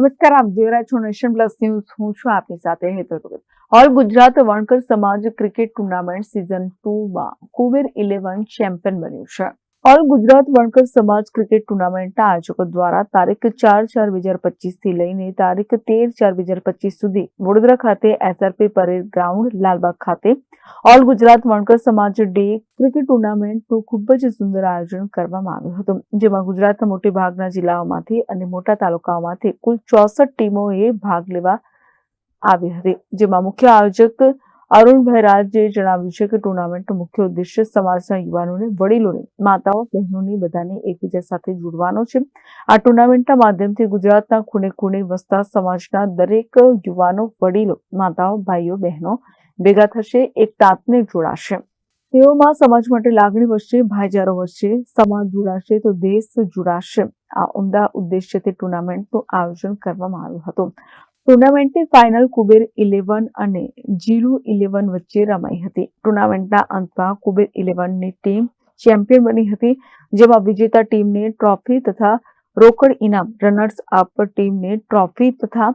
નમસ્કાર, આપ જોઈ રહ્યા છો નેશન પ્લસ ન્યૂઝ. હું છું આપની સાથે હેતર ભગત. ઓલ ગુજરાત વણકર સમાજ ક્રિકેટ ટુર્નામેન્ટ સિઝનમાં કુબેર ઇલેવન ચેમ્પિયન બન્યું છે. ઓલ ગુજરાત વણકર સમાજ ક્રિકેટ ટુર્નામેન્ટના આયોજકો દ્વારા તારીખ ચાર ચાર બે હજાર પચીસથી લઈને તારીખ તેર ચાર બે હજાર પચીસ સુધી વડોદરા ખાતે એસઆરપી પરેડ ગ્રાઉન્ડ, લાલબાગ ખાતે ઓલ ગુજરાત વણકર સમાજ ડે ક્રિકેટ ટુર્નામેન્ટનું ખૂબ જ સુંદર આયોજન કરવામાં આવ્યું હતું. જેમાં ગુજરાતના મોટે ભાગના જિલ્લાઓમાંથી અને મોટા તાલુકાઓમાંથી કુલ ચોસઠ ટીમોએ ભાગ લેવા આવી હતી. જેમાં મુખ્ય આયોજક અરુણભાઈ રાજે જણાવ્યું છે કે ટુર્નામેન્ટનો મુખ્ય ઉદ્દેશ્ય સમાજના યુવાનોને વડીલોને, માતાઓ, બહેનોની બધાને એકબીજા સાથે જોડવાનો છે. આ ટુર્નામેન્ટના માધ્યમથી ગુજરાતના ખૂણે ખૂણે વસતા સમાજના દરેક યુવાનો, વડીલો, માતાઓ, ભાઈઓ, બહેનો ભેગા થશે, એક તાતને જોડાશે. તેઓમાં સમાજ માટે લાગણી વધશે, ભાઈચારો વધશે, સમાજ જોડાશે તો દેશ જોડાશે. આ ઉમદા ઉદ્દેશ્યથી ટુર્નામેન્ટનું આયોજન કરવામાં આવ્યું હતું. ટુર્નામેન્ટની ફાઇનલ કુબેર ઇલેવન અને જીરુ ઇલેવન વચ્ચે રમાઈ હતી. ટુર્નામેન્ટના અંતમાં કુબેર ઇલેવનની ટીમ ચેમ્પિયન બની હતી, જેમાં વિજેતા ટીમને ટ્રોફી તથા રોકડ ઇનામ, રનર્સ અપ ટીમને ટ્રોફી તથા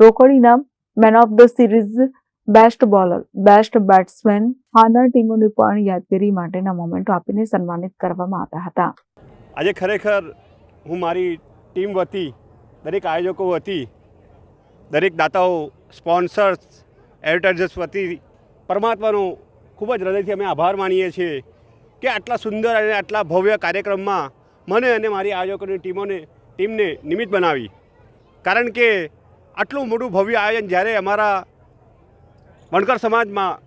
રોકડ ઇનામ, man of the series, best bowler, best batsman હાના ટીમોને પણ યાદગીરી માટેના મોમેન્ટો આપીને સન્માનિત કરવામાં આવ્યા હતા. આજે ખરેખર હું મારી ટીમ વતી, દરેક આયોજકો વતી દરેક દાતાઓ, સ્પોન્સર્સ, એડવર્ટાઇઝર્સ વતી પરમાત્માનો ખૂબ જ હૃદયથી અમે આભાર માનીએ છીએ કે આટલા સુંદર અને આટલા ભવ્ય કાર્યક્રમમાં મને અને મારી આયોજકોની ટીમોને, ટીમને નિમિત્ત બનાવી. કારણ કે આટલું મોટું ભવ્ય આયોજન જ્યારે અમારા વણકર સમાજમાં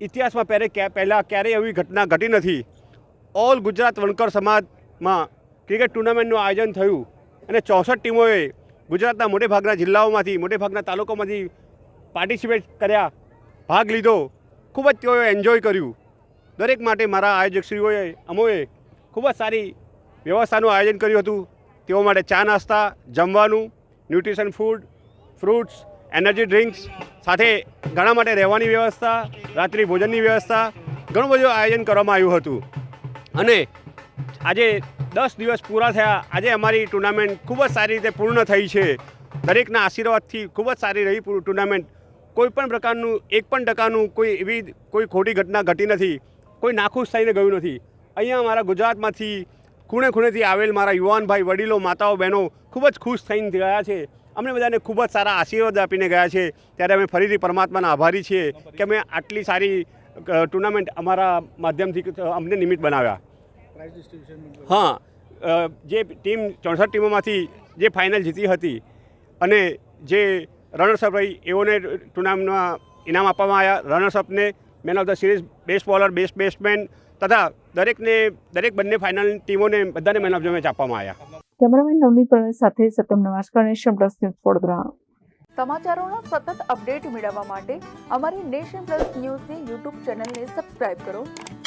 ઇતિહાસમાં પહેરે પહેલાં ક્યારેય એવી ઘટના ઘટી નથી. ઓલ ગુજરાત વણકર સમાજમાં ક્રિકેટ ટુર્નામેન્ટનું આયોજન થયું અને ચોસઠ ટીમોએ ગુજરાતના મોટેભાગના જિલ્લાઓમાંથી, મોટે ભાગના તાલુકામાંથી પાર્ટિસિપેટ કર્યા, ભાગ લીધો. ખૂબ જ તેઓએ એન્જોય કર્યું. દરેક માટે મારા આયોજકશ્રીઓએ, અમોએ ખૂબ જ સારી વ્યવસ્થાનું આયોજન કર્યું હતું. તેઓ માટે ચા નાસ્તા, જમવાનું nutrition food fruits energy drinks સાથે ઘણા માટે રહેવાની વ્યવસ્થા, રાત્રિ ભોજનની વ્યવસ્થા, ઘણું બધું આયોજન કરવામાં આવ્યું હતું. અને આજે દસ દિવસ પૂરા થયા. આજે અમારી ટુર્નામેન્ટ ખૂબ જ સારી રીતે પૂર્ણ થઈ છે. દરેકના આશીર્વાદથી ખૂબ જ સારી રહી ટુર્નામેન્ટ કોઈ પણ પ્રકારનું, એક પણ ટકાનું કોઈ એવી કોઈ ખોટી ઘટના ઘટી નથી. કોઈ નાખુશ થઈને ગયું નથી. અહીંયા મારા ગુજરાતમાંથી ખૂણે ખૂણેથી આવેલ મારા યુવાન ભાઈ વડીલો, માતાઓ, બહેનો ખૂબ જ ખુશ થઈને ગયા છે. અમને બધાને ખૂબ જ સારા આશીર્વાદ આપીને ગયા છે. ત્યારે અમે ફરીથી પરમાત્માના આભારી છીએ કે અમે આટલી સારી ટુર્નામેન્ટ અમારા માધ્યમથી, અમને નિમિત્ત બનાવ્યા. હા જે ટીમ ચોસઠ ટીમોમાંથી જે ફાઇનલ જીતી હતી અને જે રનર્સઅપ રહી એઓને ટુર્નામેન્ટમાં ઇનામ આપવામાં આવ્યા. રનર્સઅપને man of the series best bowler best batsman તથા દરેકને દરેક બંને ફાઇનલ ટીમોને બધાને મેન ઓફ ધ મેચ આપવામાં આવ્યા. કેમેરામેન નવનીત પ્રવીણ સાથે Satyam Navas nation plus news Vadodara. સમાચારોના સતત અપડેટ મેળવવા માટે અમારી નેશન પ્લસ ન્યૂઝની યુટ્યુબ ચેનલને સબસ્ક્રાઇબ કરો.